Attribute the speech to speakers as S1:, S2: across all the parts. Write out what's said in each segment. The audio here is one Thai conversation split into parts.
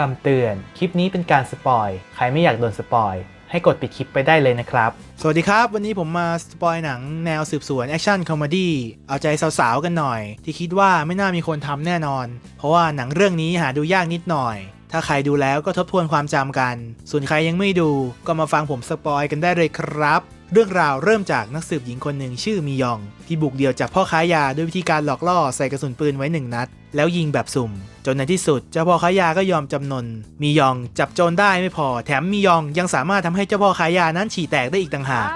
S1: คำเตือน คลิปนี้เป็นการสปอย ใครไม่อยากโดนสปอย ให้กดปิดคลิปไปได้เลยนะครับ
S2: สวัสดีครับ วันนี้ผมมาสปอยหนังแนวสืบสวนแอคชั่นคอมเมดี้ เอาใจสาวๆกันหน่อย ที่คิดว่าไม่น่ามีคนทำแน่นอน เพราะว่าหนังเรื่องนี้หาดูยากนิดหน่อย ถ้าใครดูแล้วก็ทบทวนความจำกัน ส่วนใครยังไม่ดูก็มาฟังผมสปอยกันได้เลยครับ เรื่องราวเริ่มจากนักสืบหญิงคนหนึ่งชื่อมียอง ที่บุกเดี่ยวจับพ่อค้ายาด้วยวิธีการหลอกล่อใส่กระสุนปืนไว้หนึ่งนัด แล้วยิงแบบสุ่ม จนในที่สุดเจ้าพ่อค้ายาก็ยอมจำนน มียองจับโจรได้ไม่พอ แถมมียองยังสามารถทำให้เจ้าพ่อค้ายานั้นฉี่แตกได้อีกต่างหาก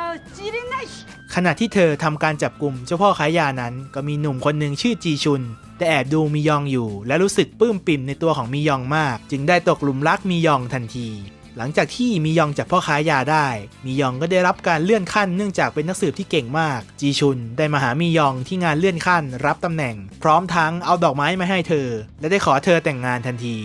S2: ขณะที่เธอทำการจับกลุ่มเจ้าพ่อขายยานั้น ก็มีหนุ่มคนหนึ่งชื่อจีชุน แต่แอบดูมียองอยู่ และรู้สึกปื้มปิ่มในตัวของมียองมาก จึงได้ตกหลุมรักมียองทันที หลังจากที่มียองจับพ่อค้ายาได้ มียองก็ได้รับการเลื่อนขั้นเนื่องจากเป็นนักสืบที่เก่งมาก จีชุนได้มาหามียองที่งานเลื่อนขั้น รับตำแหน่ง พร้อมทั้งเอาดอกไม้มาให้เธอ และได้ขอเธอแต่งงานทันที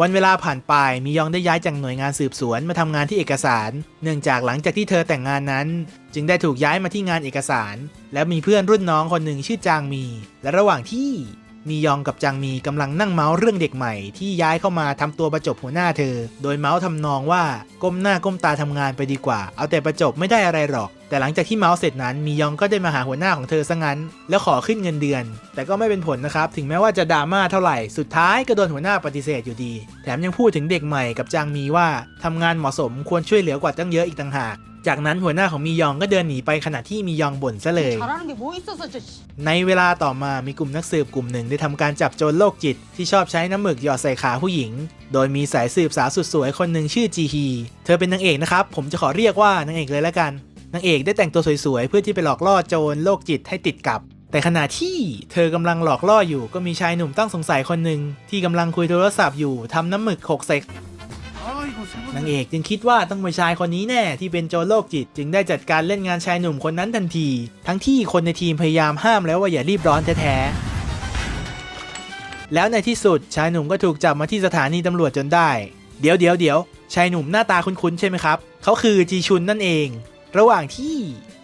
S2: วันเวลาผ่านไปมียองได้ย้ายจากหน่วยงานสืบสวนมาทำงานที่เอกสาร เนื่องจากหลังจากที่เธอแต่งงานนั้น จึงได้ถูกย้ายมาที่งานเอกสาร และมีเพื่อนรุ่นน้องคนหนึ่งชื่อจางมี และระหว่างที่ มียองกับจางมีกำลังนั่งเมาส์เรื่องเด็กใหม่ที่ย้ายเข้ามาทำตัวประจบหัวหน้าเธอ โดยเมาส์ทำนองว่าก้มหน้าก้มตาทำงานไปดีกว่า เอาแต่ประจบไม่ได้อะไรหรอก แต่หลังจากที่เมาส์เสร็จนั้นมียองก็ได้มาหาหัวหน้าของเธอซะงั้น แล้วขอขึ้นเงินเดือน แต่ก็ไม่เป็นผลนะครับ ถึงแม้ว่าจะดราม่าเท่าไหร่ สุดท้ายก็โดนหัวหน้าปฏิเสธอยู่ดี แถมยังพูดถึงเด็กใหม่กับจางมีว่าทำงานเหมาะสมควรช่วยเหลือกว่าตั้งเยอะอีกต่างหาก จากนั้นหัวหน้าของมียองก็เดินหนีไปขณะที่มียองบ่นซะเลย ในเวลาต่อมามีกลุ่มนักสืบกลุ่มหนึ่งได้ทำการจับโจรโรคจิต ที่ชอบใช้น้ำหมึกหยอดใส่ขาผู้หญิง โดยมีสายสืบสาวสุดสวยคนหนึ่งชื่อจีฮี เธอเป็นนางเอกนะครับ ผมจะขอเรียกว่านางเอกเลยละกัน นางเอกได้แต่งตัวสวยๆ เพื่อที่ไปหลอกล่อโจรโรคจิตให้ติดกับ แต่ขณะที่เธอกำลังหลอกล่ออยู่ ก็มีชายหนุ่มต้องสงสัยคนหนึ่งที่กำลังคุยโทรศัพท์อยู่ทำน้ำหมึกหกใส่ นางเอกจึงคิดว่าต้องเป็นชายคนนี้แน่ที่เป็นโจรโรคจิต จึงได้จัดการเล่นงานชายหนุ่มคนนั้นทันที ทั้งที่คนในทีมพยายามห้ามแล้วว่าอย่ารีบร้อนแท้ๆแล้วในที่สุดชายหนุ่มก็ถูกจับมาที่สถานีตำรวจจนได้ เดี๋ยวเดี๋ยวเดี๋ยวชายหนุ่มหน้าตาคุ้นๆใช่ไหมครับ เขาคือจีชุนนั่นเอง ระหว่างที่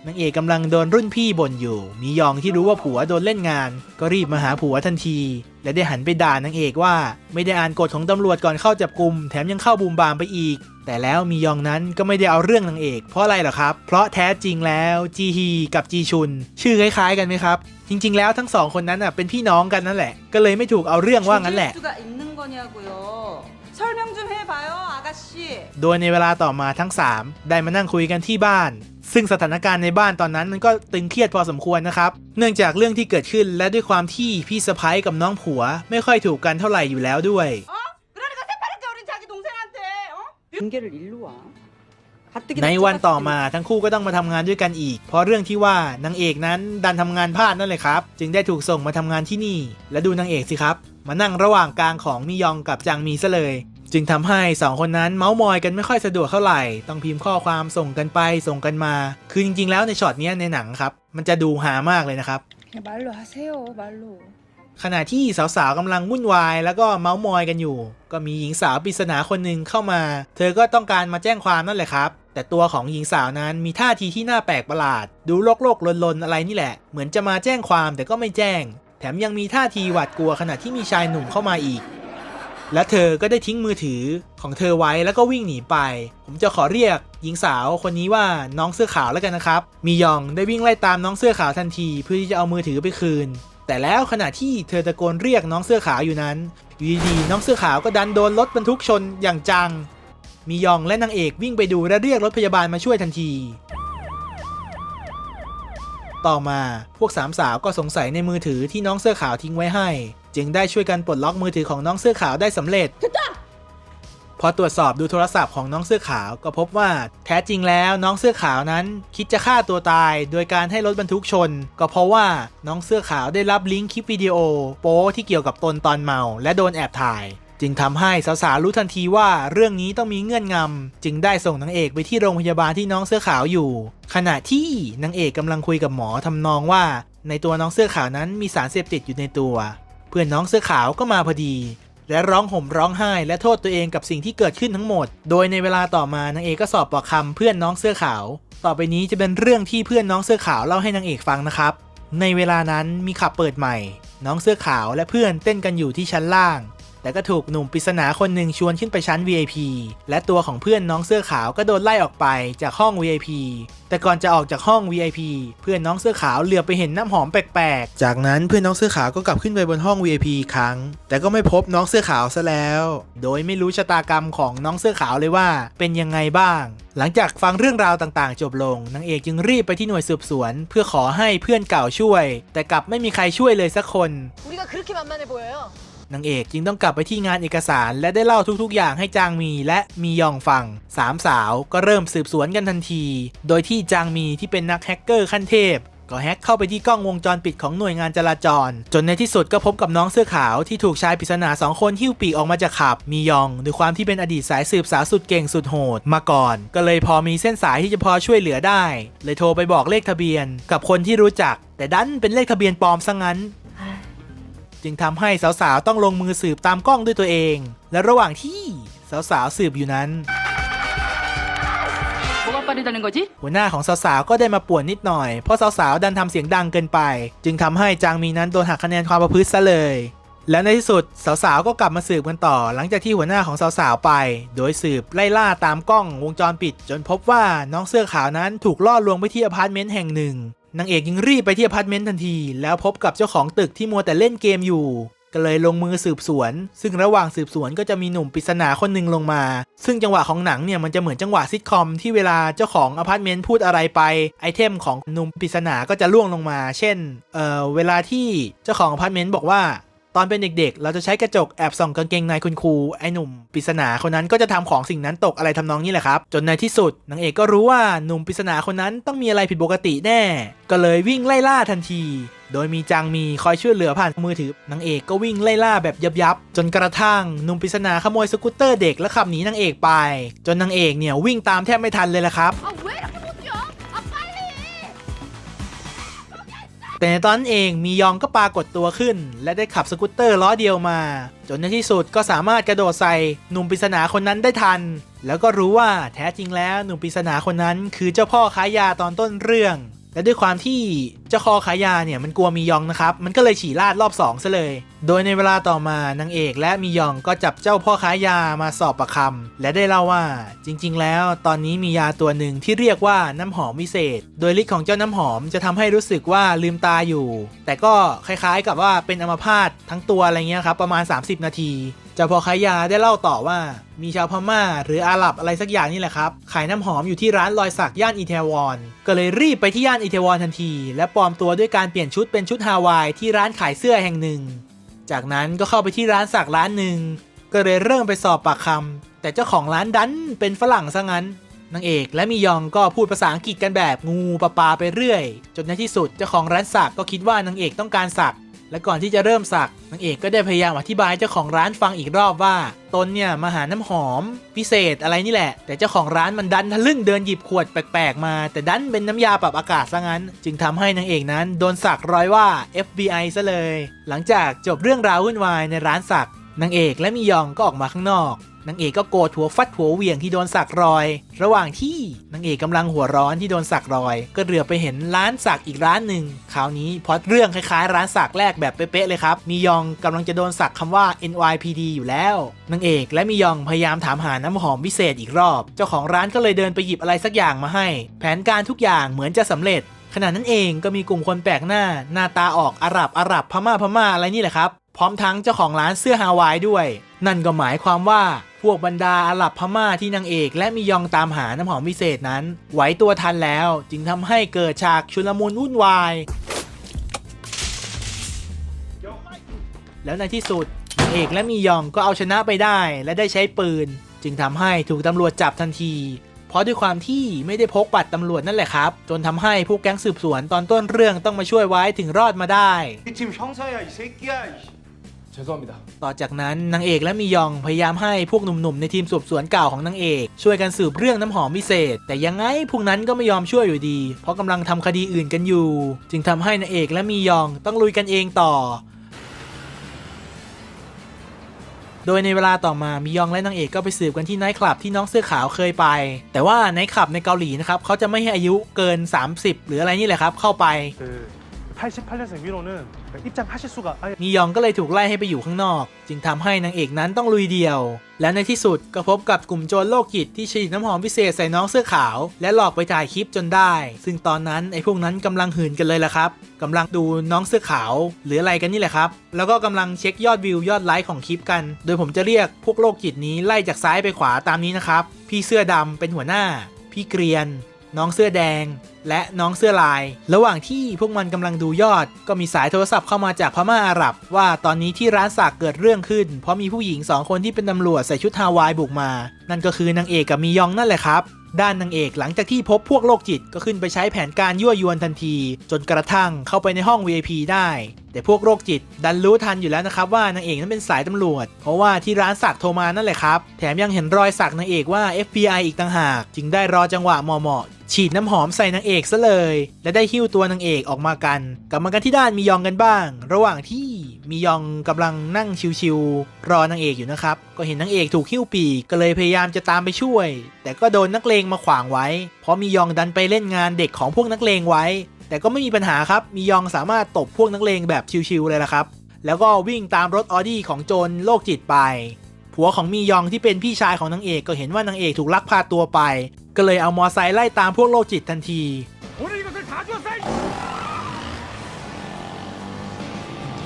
S2: นางเอกกำลังโดนรุ่นพี่บ่นอยู่ มียองที่รู้ว่าผัวโดนเล่นงาน ก็รีบมาหาผัวทันที และได้หันไปด่านางเอกว่าไม่ได้อ่านกฎของตำรวจก่อนเข้าจับกลุ่มแถมยังเข้าบูมบามไปอีก แต่แล้วมียองนั้นก็ไม่ได้เอาเรื่องนางเอก เพราะอะไรหรอครับ เพราะแท้จริงแล้วจีฮีกับจีชุน ชื่อคล้ายๆกันไหมครับ จริง ๆ แล้วทั้งสองคนนั้นน่ะเป็นพี่น้องกันนั่นแหละ ก็เลยไม่ถูกเอาเรื่องว่างั้นแหละ
S3: 조질 수가 있는 거냐고요. 설명 좀 해봐요 아가씨.
S2: โดยในเวลาต่อมาทั้ง 3 ได้มานั่งคุยกันที่บ้าน ซึ่งสถานการณ์ในบ้านตอนนั้นมันก็ตึงเครียดพอสมควรนะครับ เนื่องจากเรื่องที่เกิดขึ้นและด้วยความที่พี่สะพ้ยกับน้องผัว ไม่ค่อยถูกกันเท่าไหร่อยู่แล้วด้วย
S3: 어? 그러니까 새파랗게 어린 자기 동생한테 어? 연계를 일로 와.
S2: ในวันต่อมาทั้งคู่ก็ต้องมาทำงานด้วยกันอีก เพราะเรื่องที่ว่านางเอกนั้นดันทำงานพลาดนั่นเลยครับ จึงได้ถูกส่งมาทำงานที่นี่ และดูนางเอกสิครับ มานั่งระหว่างกลางของมิยองกับจางมีซะเลย จึงทำให้ 2 คนนั้นเมาส์มอยกันไม่ค่อยสะดวกเท่าไหร่ ต้องพิมพ์ข้อความส่งกันไปส่งกันมา คือจริงๆ แล้วในช็อตนี้ในหนังครับมันจะดูหามากเลยนะครับขณะที่สาวๆกำลังวุ่นวาย แล้วก็เมาส์มอยกันอยู่ ก็มีหญิงสาวปริศนาคนหนึ่งเข้ามา เธอก็ต้องการมาแจ้งความนั่นแหละครับ แต่ตัวของหญิงสาวนั้นมีท่าทีที่น่าแปลกประหลาด ดูโลกโลกลนๆอะไรนี่แหละ เหมือนจะมาแจ้งความแต่ก็ไม่แจ้ง แถมยังมีท่าทีหวาดกลัวขณะที่มีชายหนุ่มเข้ามาอีก และเธอก็ได้ทิ้งมือถือของเธอไว้แล้วก็วิ่งหนีไป ผมจะขอเรียกหญิงสาวคนนี้ว่าน้องเสื้อขาวแล้วกันนะครับ มียองได้วิ่งไล่ตามน้องเสื้อขาวทันที เพื่อที่จะเอามือถือไปคืน แต่แล้วขณะที่เธอตะโกนเรียกน้องเสื้อขาวอยู่นั้นอยู่ดีๆน้องเสื้อขาวก็ดันโดนรถบรรทุกชนอย่างจัง มียองและนางเอกวิ่งไปดูและเรียกรถพยาบาลมาช่วยทันที ต่อมาพวกสามสาวก็สงสัยในมือถือที่น้องเสื้อขาวทิ้งไว้ให้ จึงได้ช่วยกันปลดล็อกมือถือของน้องเสื้อขาวได้สำเร็จ พอตรวจสอบดูโทรศัพท์ของน้องเสื้อขาวก็พบว่า แท้จริงแล้วน้องเสื้อขาวนั้น คิดจะฆ่าตัวตาย โดยการให้รถบรรทุกชน ก็เพราะว่าน้องเสื้อขาวได้รับลิงก์คลิปวิดีโอ โป๊ที่เกี่ยวกับตนตอนเมา และโดนแอบถ่าย จึงทำให้สาวๆรู้ทันทีว่าเรื่องนี้ต้องมีเงื่อนงำจึงได้ส่งนางเอกไปที่โรงพยาบาลที่น้องเสื้อขาวอยู่ ขณะที่นางเอกกำลังคุยกับหมอทำนองว่า ในตัวน้องเสื้อขาวนั้นมีสารเสพติดอยู่ในตัว เพื่อนน้องเสื้อขาวก็มาพอดี และร้องห่มร้องไห้ และโทษตัวเองกับสิ่งที่เกิดขึ้นทั้งหมด โดยในเวลาต่อมานางเอกก็สอบปากคำเพื่อนน้องเสื้อขาว ต่อไปนี้จะเป็นเรื่องที่เพื่อนน้องเสื้อขาวเล่าให้นางเอกฟังนะครับในเวลานั้นมีขับเปิดใหม่ น้องเสื้อขาวและเพื่อนเต้นกันอยู่ที่ชั้นล่าง แต่ก็ถูกหนุ่มปริศนาคนหนึ่งชวนขึ้นไปชั้น VIP และตัวของเพื่อนน้องเสื้อขาวก็โดนไล่ออกไปจากห้อง VIP แต่ก่อนจะออกจากห้อง VIP เพื่อนน้องเสื้อขาวเหลือไปเห็นน้ำหอมแปลกๆ จากนั้นเพื่อนน้องเสื้อขาวก็กลับขึ้นไปบนห้อง VIP อีกครั้ง แต่ก็ไม่พบน้องเสื้อขาวซะแล้ว โดยไม่รู้ชะตากรรมของน้องเสื้อขาวเลยว่า เป็นยังไงบ้าง หลังจากฟังเรื่องราวต่างๆ จบลงนางเอกจึงรีบไปที่หน่วยสืบสวน เพื่อขอให้เพื่อนเก่าช่วย แต่กลับไม่มีใครช่วยเลยสักคน นางเอกจึงต้องกลับไปที่งานเอกสาร และได้เล่าทุกๆ อย่างให้จางมีและมียองฟังสามสาวก็เริ่มสืบสวนกันทันที โดยที่จางมีที่เป็นนักแฮกเกอร์ขั้นเทพก็แฮกเข้าไปที่กล้องวงจรปิดของหน่วยงานจราจร จนในที่สุดก็พบกับน้องเสื้อขาวที่ถูกชายปริศนาสองคนหิ้วปีกออกมาจากขับ มียองด้วยความที่เป็นอดีตสายสืบสาวสุดเก่งสุดโหดมาก่อน ก็เลยพอมีเส้นสายที่จะพอช่วยเหลือได้ เลยโทรไปบอกเลขทะเบียน กับคนที่รู้จัก แต่ดันเป็นเลขทะเบียนปลอมซะงั้น จึงทำให้สาวๆ ต้องลงมือสืบตามกล้องด้วยตัวเอง และระหว่างที่สาวๆ สืบอยู่นั้น หัวหน้าของสาวๆ ก็ได้มาป่วนนิดหน่อย เพราะสาวๆ ดันทำเสียงดังเกินไป จึงทำให้จางมีนั้นโดนหักคะแนนความประพฤติซะเลย และในที่สุดสาวๆ ก็กลับมาสืบกันต่อ หลังจากที่หัวหน้าของสาวๆ ไป โดยสืบไล่ล่าตามกล้องวงจรปิด จนพบว่าน้องเสื้อขาวนั้นถูกล่อลวงไปที่อพาร์ตเมนต์แห่งหนึ่ง นางเอกยังรีบไปที่อพาร์ตเมนต์ทันที แล้วพบกับเจ้าของตึกที่มัวแต่เล่นเกมอยู่ก็เลยลงมือสืบสวน ซึ่งระหว่างสืบสวนก็จะมีหนุ่มปริศนาคนหนึ่งลงมา ซึ่งจังหวะของหนังเนี่ยมันจะเหมือนจังหวะซิทคอมที่เวลาเจ้าของอพาร์ตเมนต์พูดอะไรไปไอเทมของหนุ่มปริศนาก็จะล่วงลงมา เช่น เอ่อ เวลาที่เจ้าของอพาร์ตเมนต์บอกว่า ตอนเป็นเด็กๆ เราจะใช้กระจกแอบส่องกางเกงในคุณครูไอ้หนุ่มปริศนาคนนั้นก็จะทำของสิ่งนั้นตกอะไรทำนองนี้แหละครับ จนในที่สุดนางเอกก็รู้ว่าหนุ่มปริศนาคนนั้นต้องมีอะไรผิดปกติแน่ ก็เลยวิ่งไล่ล่าทันที โดยมีจางมีคอยช่วยเหลือผ่านมือถือนางเอกก็วิ่งไล่ล่าแบบยับยับจนกระทั่งหนุ่มปริศนาขโมยสกูตเตอร์เด็กและขับหนีนางเอกไป จนนางเอกเนี่ยวิ่งตามแทบไม่ทันเลยละครับ แต่ในตอนนั้นเองมียองก็ปรากฏตัวขึ้น และได้ขับสกูตเตอร์ล้อเดียวมา จนในที่สุดก็สามารถกระโดดใส่หนุ่มปริศนาคนนั้นได้ทัน แล้วก็รู้ว่าแท้จริงแล้วหนุ่มปริศนาคนนั้น คือเจ้าพ่อค้ายาตอนต้นเรื่อง และด้วยความที่เจ้าคอขายยาเนี่ยมันกลัวมียองนะครับ มันก็เลยฉี่ลาดรอบสองซะเลย โดยในเวลาต่อมานางเอกและมียองก็จับเจ้าพ่อค้ายามาสอบประคำและได้เล่าว่าจริง ๆ แล้วตอนนี้มียาตัวหนึ่งที่เรียกว่าน้ำหอมวิเศษ โดยฤทธิ์ของเจ้าน้ำหอมจะทำให้รู้สึกว่าลืมตาอยู่ แต่ก็คล้ายๆกับว่าเป็นอัมพาตทั้งตัวอะไรเงี้ยครับประมาณ 30 นาที เจ้าพ่อขายยาได้เล่าต่อว่า มีชาวพม่า หรืออาหรับอะไรสักอย่างนี่แหละครับ ขายน้ำหอมอยู่ที่ร้านรอยสักย่านอีเทวอน ก็เลยรีบไปที่ย่านอีเทวอนทันที และปลอมตัวด้วยการเปลี่ยนชุดเป็นชุดฮาวายที่ร้านขายเสื้อแห่งหนึ่ง จากนั้นก็เข้าไปที่ร้านสักร้านหนึ่งก็เลยเริ่มไปสอบปากคำแต่เจ้าของร้านดันเป็นฝรั่งซะงั้นนางเอกและมียองก็พูดภาษาอังกฤษกันแบบงูปลาปลาไปเรื่อย จนในที่สุดเจ้าของร้านสักก็คิดว่านางเอกต้องการสัก และก่อนที่จะเริ่มสักนางเอกก็ได้พยายามอธิบายเจ้าของร้านฟังอีกรอบว่า ตนเนี่ยมาหาน้ำหอม พิเศษอะไรนี่แหละ แต่เจ้าของร้านมันดันทะลึ่งเดินหยิบขวดแปลกๆ มา แต่ดันเป็นน้ำยาปรับอากาศซะงั้น จึงทำให้นางเอกนั้นโดนสักร้อยว่า FBI ซะเลย หลังจากจบเรื่องราววุ่นวายในร้านสักนางเอกและมียองก็ออกมาข้างนอก นางเอกก็โกรธหัวฟัดหัวเหวี่ยงที่โดนสักรอย ระหว่างที่นางเอกกำลังหัวร้อนที่โดนสักรอย ก็เหลือไปเห็นร้านสักอีกร้านหนึ่งคราวนี้พอตเรื่องคล้ายๆ ร้านสักแรกแบบเป๊ะๆเลยครับมียองกำลังจะโดนสักคำว่า NYPD อยู่แล้วนางเอกและมียองพยายามถามหาน้ำหอมพิเศษอีกรอบ เจ้าของร้านก็เลยเดินไปหยิบอะไรสักอย่างมาให้ แผนการทุกอย่างเหมือนจะสำเร็จขณะนั้นเองก็มีกลุ่มคนแปลกหน้า หน้าตาออกอาหรับอาหรับพม่าพม่าอะไรนี่แหละครับ พร้อมทั้งเจ้าของร้านเสื้อฮาวายด้วย นั่นก็หมายความว่า พวกบรรดาอาหรับพม่าที่นางเอก และมียองตามหาน้ำหอมพิเศษนั้น ไหวตัวทันแล้วจึงทำให้เกิดฉากชุลมุนวุ่นวาย แล้วในที่สุดนางเอกและมียองก็เอาชนะไปได้ และได้ใช้ปืน จึงทำให้ถูกตำรวจจับทันที เพราะด้วยความที่ไม่ได้พกบัตรตำรวจนั่นแหละครับ จนทำให้พวกแก๊งสืบสวนตอนต้นเรื่องต้องมาช่วยไว้ถึงรอดมาได้
S4: 죄송합니다.
S2: ต่อจากนั้นนางเอกและมียองพยายามให้พวกหนุ่มๆในทีมสืบสวนเก่าของนางเอก ช่วยกันสืบเรื่องน้ำหอมพิเศษ แต่ยังไงพวกนั้นก็ไม่ยอมช่วยอยู่ดี เพราะกำลังทำคดีอื่นกันอยู่ จึงทำให้นางเอกและมียองต้องลุยกันเองต่อ โดยในเวลาต่อมามียองและนางเอกก็ไปสืบกันที่ไนท์คลับที่น้องเสื้อขาวเคยไป แต่ว่าไนท์คลับในเกาหลีนะครับเขาจะไม่ให้อายุเกิน 30 หรืออะไรนี่แหละครับเข้าไป
S5: 그
S4: 88년생 위로는 입장하실 수가 아예
S2: มียองก็เลยถูกไล่ให้ไปอยู่ข้างนอก จึงทำให้นางเอกนั้นต้องลุยเดียว และในที่สุดก็พบกับกลุ่มโจรโรคจิตที่ฉีดน้ำหอมพิเศษใส่น้องเสื้อขาว และหลอกไปถ่ายคลิปจนได้ ซึ่งตอนนั้นไอ้พวกนั้นกำลังหื่นกันเลยล่ะครับกำลังดูน้องเสื้อขาว หรืออะไรกันนี่แหละครับ แล้วก็กำลังเช็คยอดวิวยอดไลค์ของคลิปกัน โดยผมจะเรียกพวกโรคจิตนี้ไล่จากซ้ายไปขวาตามนี้นะครับ พี่เสื้อดำเป็นหัวหน้า พี่เกรียน น้องเสื้อแดง และน้องเสื้อลาย ระหว่างที่พวกมันกำลังดูยอด ก็มีสายโทรศัพท์เข้ามาจากพม่าอาหรับ ว่าตอนนี้ที่ร้านสักเกิดเรื่องขึ้น เพราะมีผู้หญิงสองคนที่เป็นตำรวจใส่ชุดฮาวายบุกมา นั่นก็คือนางเอกกับมียองนั่นแหละครับ ด้านนางเอกหลังจากที่พบพวกโรคจิตก็ขึ้นไปใช้แผนการยั่วยวนทันที จนกระทั่งเข้าไปในห้อง VIP ได้ แต่พวกโรคจิต ดันรู้ทันอยู่แล้วนะครับว่านางเอกนั้นเป็นสายตำรวจ เพราะว่าที่ร้านสักโทรมานั่นแหละครับ แถมยังเห็นรอยสักนางเอกว่า FBI อีกต่างหาก จึงได้รอจังหวะเหมาะ ฉีดน้ำหอมใส่นางเอกซะเลย และได้หิ้วตัวนางเอกออกมากัน กลับมากันที่ด้านมียองกันบ้าง ระหว่างที่มียองกำลังนั่งชิวๆรอนางเอกอยู่นะครับ ก็เห็นนางเอกถูกหิ้วปีกก็เลยพยายามจะตามไปช่วย แต่ก็โดนนักเลงมาขวางไว้ เพราะมียองดันไปเล่นงานเด็กของพวกนักเลงไว้ แต่ก็ไม่มีปัญหาครับมียองสามารถตบพวกนักเลงแบบชิวๆเลยละครับแล้วก็วิ่งตามรถออดี้ของโจรโรคจิตไป ผัวของมียองที่เป็นพี่ชายของนางเอกก็เห็นว่านางเอกถูกลักพาตัวไป ก็เลยเอามอไซค์ไล่ตามพวกโรคจิตทันที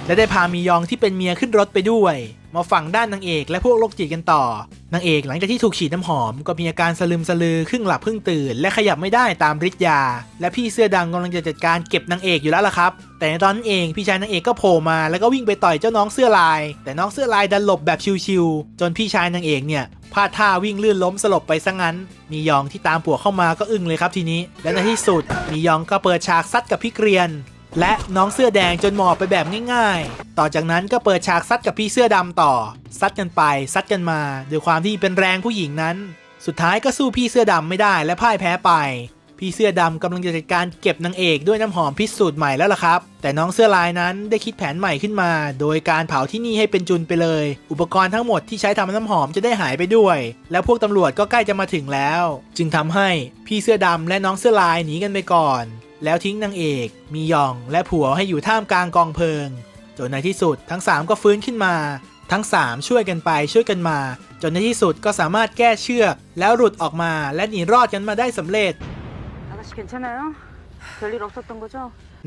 S2: และได้พามียองที่เป็นเมียขึ้นรถไปด้วย มาฝั่งด้านนางเอกและพวกโรคจิตกันต่อ นางเอกหลังจากที่ถูกฉีดน้ำหอมก็มีอาการสลึมสลือครึ่งหลับครึ่งตื่น และขยับไม่ได้ตามฤทธิ์ยา และพี่เสื้อดำกำลังจะจัดการเก็บนางเอกอยู่แล้วล่ะครับ แต่ในตอนนั้นเองพี่ชายนางเอกก็โผล่มาแล้วก็วิ่งไปต่อยเจ้าน้องเสื้อลาย แต่น้องเสื้อลายดันหลบแบบชิวๆจนพี่ชายนางเอกเนี่ยพลาดท่าวิ่งลื่นล้มสลบไปซะงั้น มียองที่ตามผัวเข้ามาก็อึ้งเลยครับทีนี้ และในที่สุดมียองก็เปิดฉากซัดกับพี่เกรียน และน้องเสื้อแดงจนหมอบไปแบบง่ายๆ ต่อจากนั้นก็เปิดฉากซัดกับพี่เสื้อดำต่อ ซัดกันไปซัดกันมาด้วยความที่เป็นแรงผู้หญิงนั้น สุดท้ายก็สู้พี่เสื้อดำไม่ได้และพ่ายแพ้ไป พี่เสื้อดำกำลังจะจัดการเก็บนางเอกด้วยน้ำหอมพิสูตรใหม่แล้วล่ะครับ แต่น้องเสื้อลายนั้นได้คิดแผนใหม่ขึ้นมา โดยการเผาที่นี่ให้เป็นจุนไปเลย อุปกรณ์ทั้งหมดที่ใช้ทำน้ำหอมจะได้หายไปด้วย แล้วพวกตำรวจก็ใกล้จะมาถึงแล้ว จึงทำให้พี่เสื้อดำและน้องเสื้อลายหนีกันไปก่อน แล้วทิ้งนางเอก มียองและผัวให้อยู่ท่ามกลางกองเพลิง จนในที่สุดทั้ง 3 ก็ฟื้นขึ้นมา ทั้ง 3 ช่วยกันไปช่วยกันมา จนในที่สุดก็สามารถแก้เชือก แล้วหลุดออกมาและหนีรอดกันมาได้สำเร็จ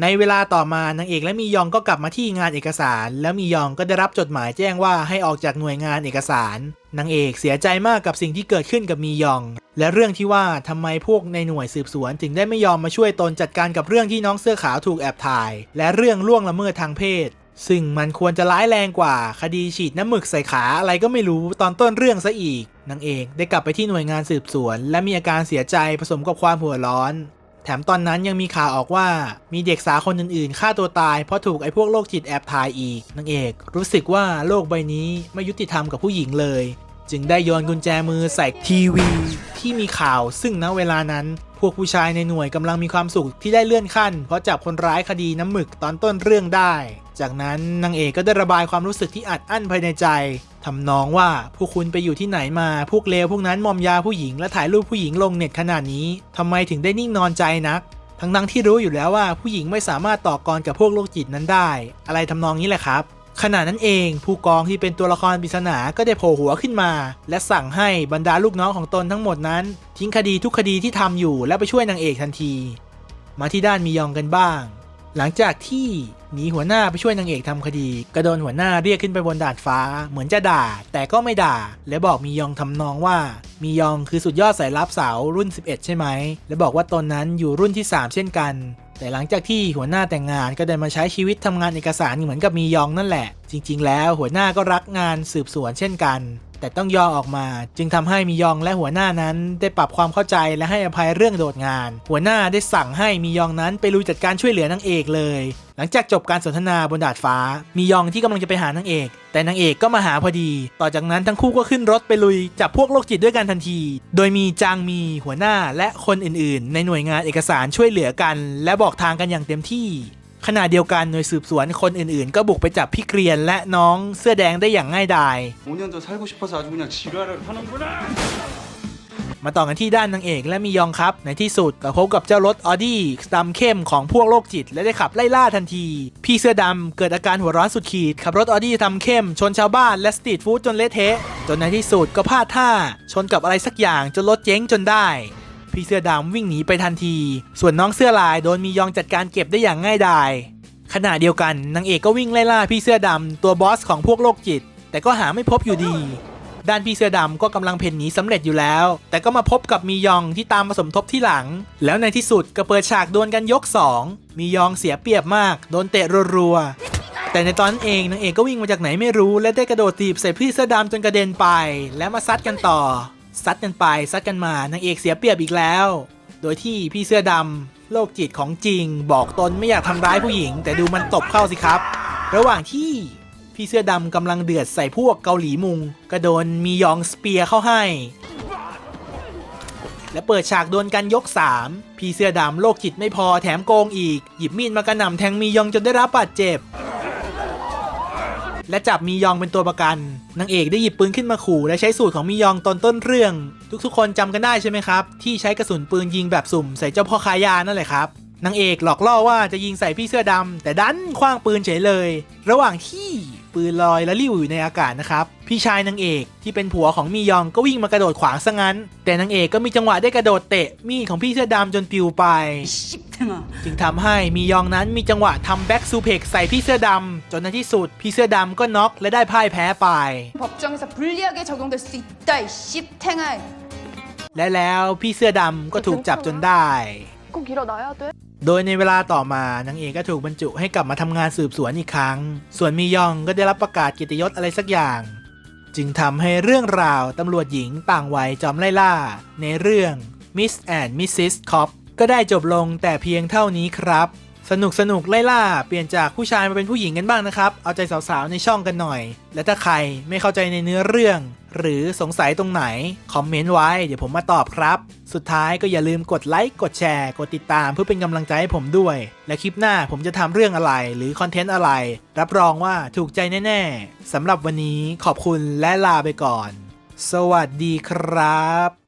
S2: ในเวลาต่อมานางเอกและมียองก็กลับมาที่งานเอกสาร แล้วมียองก็ได้รับจดหมายแจ้งว่าให้ออกจากหน่วยงานเอกสารนางเอกเสียใจมากกับสิ่งที่เกิดขึ้นกับมียอง และเรื่องที่ว่าทำไมพวกในหน่วยสืบสวนถึงได้ไม่ยอมมาช่วยตนจัดการกับเรื่องที่น้องเสื้อขาวถูกแอบถ่าย และเรื่องล่วงละเมิดทางเพศ ซึ่งมันควรจะร้ายแรงกว่าคดีฉีดน้ำหมึกใส่ขาอะไรก็ไม่รู้ตอนต้นเรื่องซะอีกนางเอกได้กลับไปที่หน่วยงานสืบสวน และมีอาการเสียใจผสมกับความหัวร้อน แถมตอนนั้นยังมีข่าวออกว่ามีเด็กสาวคนอื่นๆฆ่าตัวตายเพราะถูกไอ้พวกโรคจิตแอบถ่ายอีกนางเอก รู้สึกว่าโลกใบนี้ไม่ยุติธรรมกับผู้หญิงเลย จึงได้โยนกุญแจมือใส่ทีวี ที่มีข่าวซึ่งณเวลานั้น พวกผู้ชายในหน่วยกำลังมีความสุขที่ได้เลื่อนขั้น เพราะจับคนร้ายคดีน้ำหมึกตอนต้นเรื่องได้ จากนั้นนางเอกก็ได้ระบายความรู้สึกที่อัดอั้นภายในใจทำนองว่าพวกคุณไปอยู่ที่ไหนมาพวกเลวพวกนั้นมอมยาผู้หญิงและถ่ายรูปผู้หญิงลงเน็ตขนาดนี้ทำไมถึงได้นิ่งนอนใจนัก ทั้งๆที่รู้อยู่แล้วว่าผู้หญิงไม่สามารถต่อกรกับพวกโรคจิตนั้นได้ อะไรทำนองนี้แหละครับ ขณะนั้นเองผู้กองที่เป็นตัวละครปริศนาก็ได้โผล่หัวขึ้นมา และสั่งให้บรรดาลูกน้องของตนทั้งหมดนั้น ทิ้งคดีทุกคดีที่ทำอยู่และไปช่วยนางเอกทันที มาที่ด้านมียองกันบ้าง หลังจากที่หนีหัวหน้าไปช่วยนางเอกทำคดีก็โดนหัวหน้าเรียกขึ้นไปบนดาดฟ้า เหมือนจะด่า แต่ก็ไม่ด่า และบอกมียองทำนองว่า มียองคือสุดยอดสายลับสาวรุ่น 11 ใช่ไหม และบอกว่าตนนั้นอยู่รุ่นที่ 3 เช่นกัน แต่หลังจากที่หัวหน้าแต่งงานก็ได้มาใช้ชีวิตทำงานเอกสารเหมือนกับมียองนั่นแหละ จริง ๆ แล้วหัวหน้าก็รักงานสืบสวนเช่นกัน แต่ต้องย่อออกมา จึงทำให้มียองและหัวหน้านั้นได้ปรับความเข้าใจและให้อภัยเรื่องโดดงาน หัวหน้าได้สั่งให้มียองนั้นไปลุยจัดการช่วยเหลือนางเอกเลย หลังจากจบการสนทนาบนดาดฟ้ามียองที่กำลังจะไปหานางเอก แต่นางเอกก็มาหาพอดี ต่อจากนั้นทั้งคู่ก็ขึ้นรถไปลุยจับพวกโรคจิตด้วยกันทันที โดยมีจางมีหัวหน้าและคนอื่นๆ ในหน่วยงานเอกสารช่วยเหลือกัน และบอกทางกันอย่างเต็มที่ ขณะเดียวกันหน่วยสืบสวนคนอื่นๆ ก็บุกไปจับพี่เกรียนและน้องเสื้อแดงได้อย่างง่ายดาย
S5: 5년 더 살고 싶어서 아주 그냥 지랄을 하는구나.
S2: มาต่อกันที่ด้านนางเอกและมียองครับ ในที่สุดก็พบกับเจ้ารถออดี้ดำเข้มของพวกโรคจิต และได้ขับไล่ล่าทันที พี่เสื้อดำเกิดอาการหัวร้อนสุดขีด ขับรถออดี้ดำเข้ม ชนชาวบ้านและสตรีทฟู้ดจนเละเทะ จนในที่สุดก็พลาดท่า ชนกับอะไรสักอย่างจนรถเจ๊งจนได้ พี่เสื้อดำวิ่งหนีไปทันที ส่วนน้องเสื้อลายโดนมียองจัดการเก็บได้อย่างง่ายดายขณะเดียวกันนางเอกก็วิ่งไล่ล่าพี่เสื้อดำตัวบอสของพวกโรคจิต แต่ก็หาไม่พบอยู่ดี ด้านพี่เสื้อดำก็กำลังเพ่นหนีสำเร็จอยู่แล้ว แต่ก็มาพบกับมียองที่ตามมาสมทบที่หลัง แล้วในที่สุดก็เปิดฉากดวลกันยก 2 มียองเสียเปรียบมากโดนเตะรัวๆแต่ในตอนนั้นเองนางเอกก็วิ่งมาจากไหนไม่รู้ และได้กระโดดตีบใส่พี่เสื้อดำจนกระเด็นไป แล้วมาซัดกันต่อ ซัดกันไปซัดกันมานางเอกเสียเปรียบอีกแล้ว โดยที่พี่เสื้อดำโรคจิตของจริง บอกตนไม่อยากทำร้ายผู้หญิง แต่ดูมันตบเข้าสิครับ ระหว่างที่พี่เสื้อดำกำลังเดือดใส่พวกเกาหลีมุงก็โดนมียองสเปียร์เข้าให้ และเปิดฉากโดนกันยก 3 พี่เสื้อดำโรคจิตไม่พอแถมโกงอีก หยิบมีดมากระหน่ำแทงมียองจนได้รับบาดเจ็บ และจับมียองเป็นตัวประกัน นางเอกได้หยิบปืนขึ้นมาขู่ และใช้สูตรของมียองตอนต้นเรื่อง ทุกๆ คนจำกันได้ใช่ไหมครับ ที่ใช้กระสุนปืนยิงแบบสุ่มใส่เจ้าพ่อคายานั่นแหละครับนางเอกหลอกล่อว่าจะยิงใส่พี่เสื้อดำแต่ดันคว้างปืนเฉยเลย ระหว่างที่ ปืนลอยและลิ้วอยู่ในอากาศนะครับ พี่ชายนางเอกที่เป็นผัวของมียองก็วิ่งมากระโดดขวางซะงั้น แต่นางเอกก็มีจังหวะได้กระโดดเตะมีดของพี่เสื้อดำจนปิวไป จึงทำให้มียองนั้นมีจังหวะทำแบ็กซูเพกใส่พี่เสื้อดำจนในที่สุดพี่เสื้อดำก็น็อกและได้พ่ายแพ้ไปและแล้วพี่เสื้อดำก็ถูกจับจนได้ โดยในเวลาต่อมานางเอกก็ถูกบรรจุให้กลับมาทำงานสืบสวนอีกครั้ง ส่วนมียองก็ได้รับประกาศกียรติยศอะไรสักอย่าง จึงทำให้เรื่องราวตำรวจหญิงต่างวัยจอมไล่ล่า ในเรื่อง Miss and Mrs. Cop ก็ได้จบลงแต่เพียงเท่านี้ครับ สนุกสนุกไล่ล่า เปลี่ยนจากผู้ชายมาเป็นผู้หญิงกันบ้างนะครับ เอาใจสาวๆในช่องกันหน่อย และถ้าใครไม่เข้าใจในเนื้อเรื่อง หรือสงสัยตรงไหน คอมเมนต์ไว้เดี๋ยวผมมาตอบครับ สุดท้ายก็อย่าลืมกดไลค์กดแชร์ กดติดตามเพื่อเป็นกำลังใจให้ผมด้วย และคลิปหน้าผมจะทำเรื่องอะไรหรือคอนเทนต์อะไร รับรองว่าถูกใจแน่ๆสำหรับวันนี้ขอบคุณและลาไปก่อน สวัสดีครับ